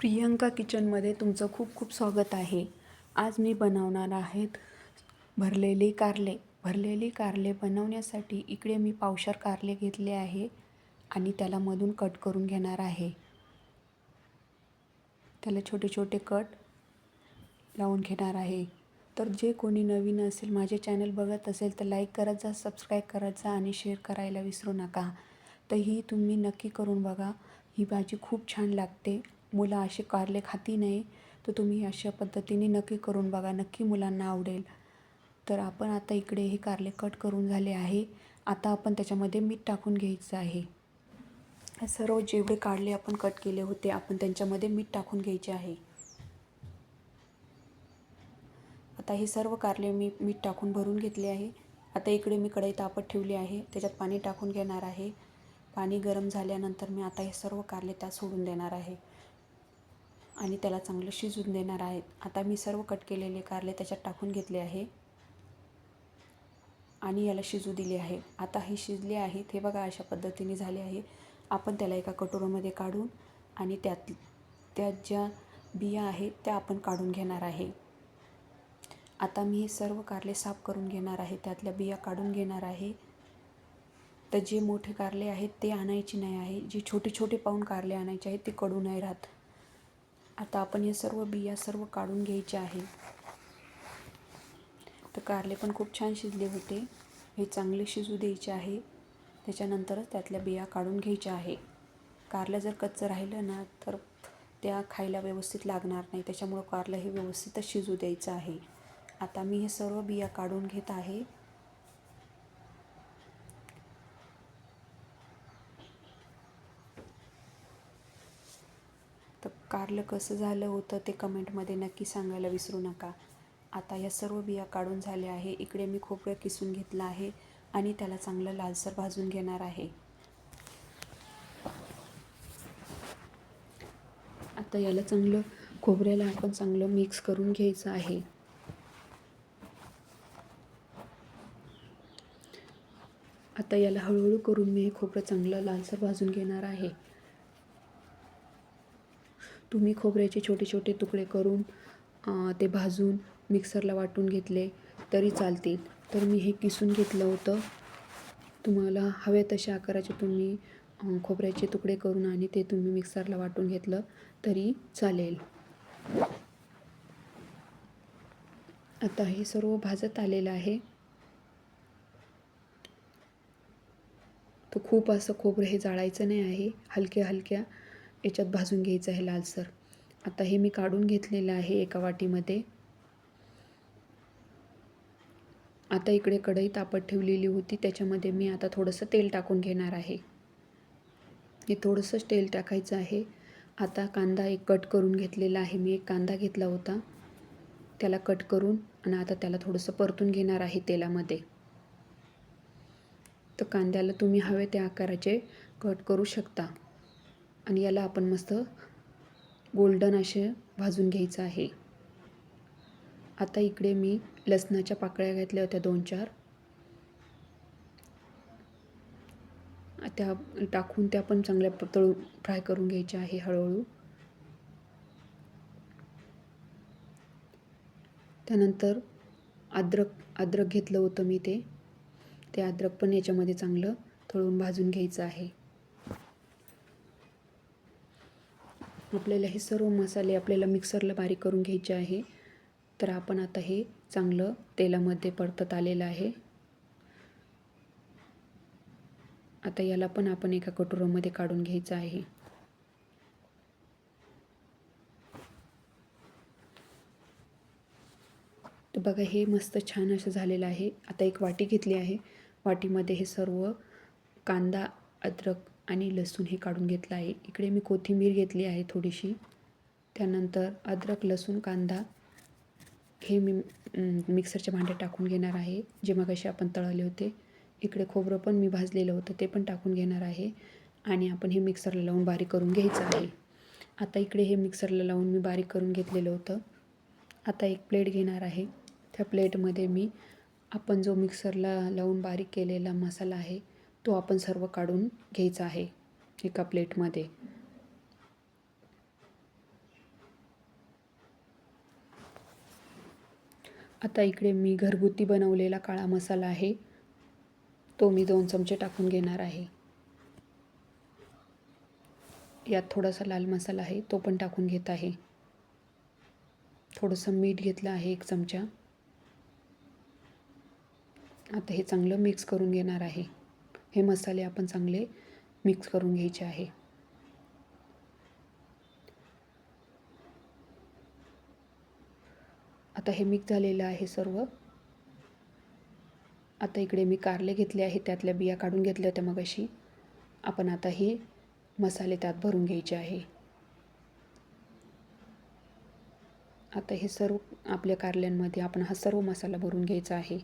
प्रियंका किचनमध्ये तुमचं खूप खूप स्वागत आहे. आज मी बनवणार आहेत भरलेली कारले. भरलेली कारले बनवण्यासाठी इकडे मी पावशर कारले घेतले आहे आणि त्याला मधून कट करून घेणार आहे. त्याला छोटे छोटे कट लावून घेणार आहे. तर जे कोणी नवीन असेल माझे चॅनल बघत असेल तर लाईक करत जा सबस्क्राईब करत जा आणि शेअर करायला विसरू नका. तर ही तुम्ही नक्की करून बघा. ही भाजी खूप छान लागते. मुलं असे कारले खाती नाही तर तुम्ही अशा पद्धतीने नक्की करून बघा नक्की मुलांना आवडेल. तर आपण आता इकडे हे कारले कट करून झाले आहे. आता आपण त्याच्यामध्ये मीठ टाकून घ्यायचं आहे. सर्व जेवढे कारले आपण कट केले होते आपण त्यांच्यामध्ये मीठ टाकून घ्यायचे आहे. आता हे सर्व कारले मी मीठ टाकून भरून घेतले आहे. आता इकडे मी कढई तापत ठेवली आहे. त्याच्यात पाणी टाकून घेणार आहे. पाणी गरम झाल्यानंतर मी आता हे सर्व कारले त्यात सोडून देणार आहे. आणि त्याला चांगलं शिजून देणार आहेत. आता मी सर्व कट केलेले कारले त्याच्यात टाकून घेतले आहे. आणि याला शिजू दिले आहे. आता हे शिजले आहेत. हे बघा अशा पद्धतीने झाले आहे. आपण त्याला एका कटोऱ्यामध्ये काढून आणि त्यात त्यात ज्या बिया आहेत त्या आपण काढून घेणार आहे. आता मी हे सर्व कारले साफ करून घेणार आहे. त्यातल्या बिया काढून घेणार आहे. तर जे मोठे कारले आहेत ते आणायचे नाही आहे. जे छोटे छोटे पाहून कारले आणायचे आहेत ते कडू नाही राहत. आता आपण हे सर्व बिया सर्व काढून घ्यायचे आहे. तर कारले पण खूप छान शिजले होते. हे चांगले शिजू द्यायचे आहे. त्याच्यानंतरच त्यातल्या बिया काढून घ्यायच्या आहे. कारलं जर कच्चं राहिलं ना तर त्या खायला व्यवस्थित लागणार नाही. त्याच्यामुळं कारलं हे व्यवस्थितच शिजू द्यायचं आहे. आता मी हे सर्व बिया काढून घेत आहे. तर कारलं कसं झालं होतं ते कमेंटमध्ये नक्की सांगायला विसरू नका. आता या सर्व बिया काढून झाल्या आहे. इकडे मी खोबरं किसून घेतलं आहे आणि त्याला चांगलं लालसर भाजून घेणार आहे. आता याला चांगलं खोबऱ्याला आपण चांगलं मिक्स करून घ्यायचं आहे. आता याला हळूहळू करून मी हे खोबरं चांगलं लालसर भाजून घेणार आहे. तुम्ही खोबऱ्याचे छोटे छोटे तुकडे करून ते भाजून मिक्सरला वाटून घेतले तरी चालतील. तर मी हे किसून घेतलं होतं. तुम्हाला हव्या तशा आकाराचे तुम्ही खोबऱ्याचे तुकडे करून आणि ते तुम्ही मिक्सरला वाटून घेतलं तरी चालेल. आता हे सर्व भाजत आलेलं आहे. तर खूप असं खोबरं हे जाळायचं नाही आहे. हलक्या हलक्या याच्यात भाजून घ्यायचं आहे लालसर. आता हे मी काढून घेतलेलं आहे एका वाटीमध्ये. आता इकडे कढई तापत ठेवलेली होती त्याच्यामध्ये मी आता थोडंसं तेल टाकून घेणार आहे. हे थोडंसंच तेल टाकायचं आहे. आता कांदा एक कट करून घेतलेला आहे. मी एक कांदा घेतला होता. त्याला कट करून आणि आता त्याला थोडंसं परतून घेणार आहे तेलामध्ये. तर कांद्याला तुम्ही हवे त्या आकाराचे कट करू शकता. आणि याला आपण मस्त गोल्डन असे भाजून घ्यायचं आहे. आता इकडे मी लसणाच्या पाकळ्या घेतल्या होत्या दोन चार. त्या टाकून त्या पण चांगल्या तळून फ्राय करून घ्यायच्या आहे हळूहळू. त्यानंतर अद्रक अद्रक घेतलं होतं मी ते. ते अद्रक पण याच्यामध्ये चांगलं तळून भाजून घ्यायचं आहे. आपल्याला हे सर्व मसाले आपल्याला मिक्सरला बारीक करून घ्यायचे आहे. तर आपण आता हे चांगलं तेलामध्ये परतत आलेलं आहे. आता याला पण आपण एका कटोऱ्यामध्ये काढून घ्यायचं आहे. तर बघा हे मस्त छान असं झालेलं आहे. आता एक वाटी घेतली आहे. वाटीमध्ये हे सर्व कांदा अद्रक आणि लसूण हे काढून घेतलं आहे. इकडे मी कोथिंबीर घेतली आहे थोडीशी. त्यानंतर अद्रक लसूण कांदा हे मी मिक्सरच्या भांड्यात टाकून घेणार आहे. जे मगाशी आपण तळले होते. इकडे खोबरं पण मी भाजलेलं होतं ते पण टाकून घेणार आहे. आणि आपण हे मिक्सरला लावून बारीक करून घ्यायचं आहे. आता इकडे हे मिक्सरला लावून मी बारीक करून घेतलेलं होतं. आता एक प्लेट घेणार आहे. त्या प्लेटमध्ये मी आपण जो मिक्सरला लावून बारीक केलेला मसाला आहे तो आपण सर्व काढून घ्यायचा आहे एका प्लेटमध्ये. आता इकडे मी घरगुती बनवलेला काळा मसाला आहे. तो मी दोन चमचे टाकून घेणार आहे. यात थोडासा लाल मसाला आहे तो पण टाकून घेत आहे. थोडंसं मीठ घेतलं आहे एक चमचा. आता हे चांगलं मिक्स करून घेणार आहे. हे मसाले आपण चांगले मिक्स करून घ्यायचे आहे. आता हे मिक्स झालेलं आहे सर्व. आता इकडे मी कारले घेतले आहे त्यातल्या बिया काढून घेतल्या होत्या मगाशी. आपण आता हे मसाले त्यात भरून घ्यायचे आहे. आता हे सर्व आपल्या कारल्यांमध्ये आपण हा सर्व मसाला भरून घ्यायचा आहे.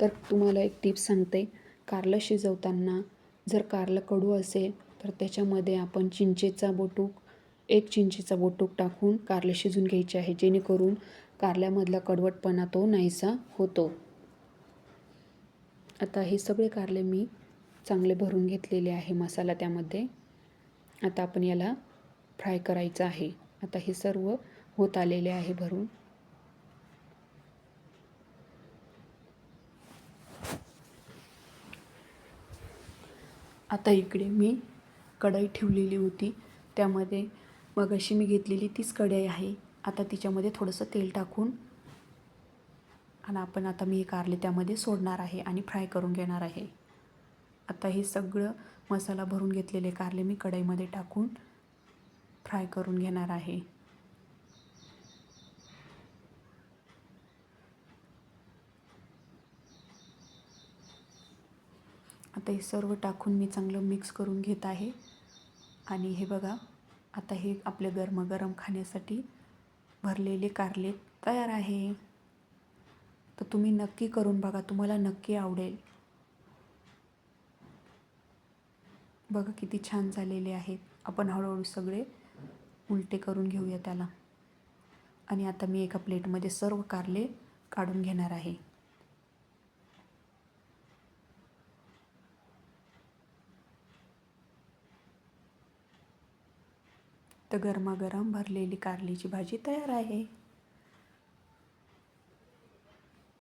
तर तुम्हाला एक टिप्स सांगते. कारलं शिजवताना जर कारलं कडू असेल तर त्याच्यामध्ये आपण चिंचेचा बोटूक एक चिंचेचा बोटूक टाकून कारलं शिजून घ्यायचे आहे. जेणेकरून कारल्यामधला कडवटपणा तो नाहीसा होतो. आता हे सगळे कारले मी चांगले भरून घेतलेले आहे मसाला त्यामध्ये. आता आपण याला फ्राय करायचं आहे. आता हे सर्व होत आलेले आहे भरून. आता इकडे मी कढई ठेवलेली होती. त्यामध्ये मगाशी मी घेतलेली तीच कढई आहे. आता तिच्यामध्ये थोडंसं तेल टाकून आणि आपण आता मी हे कारले त्यामध्ये सोडणार आहे आणि फ्राय करून घेणार आहे. आता हे सगळं मसाला भरून घेतलेले कारले मी कढईमध्ये टाकून फ्राय करून घेणार आहे. आता हे सर्व टाकून मी चांगलं मिक्स करून घेत आहे. आणि हे बघा आता हे आपले गरमागरम खाण्यासाठी भरलेले कारले तयार आहे. तर तुम्ही नक्की करून बघा तुम्हाला नक्की आवडेल. बघा किती छान झालेले आहेत. आपण हळूहळू सगळे उलटे करून घेऊया त्याला. आणि आता मी एका प्लेटमध्ये सर्व कारले काढून घेणार आहे. तर गरमागरम भरलेली कारलीची भाजी तयार आहे.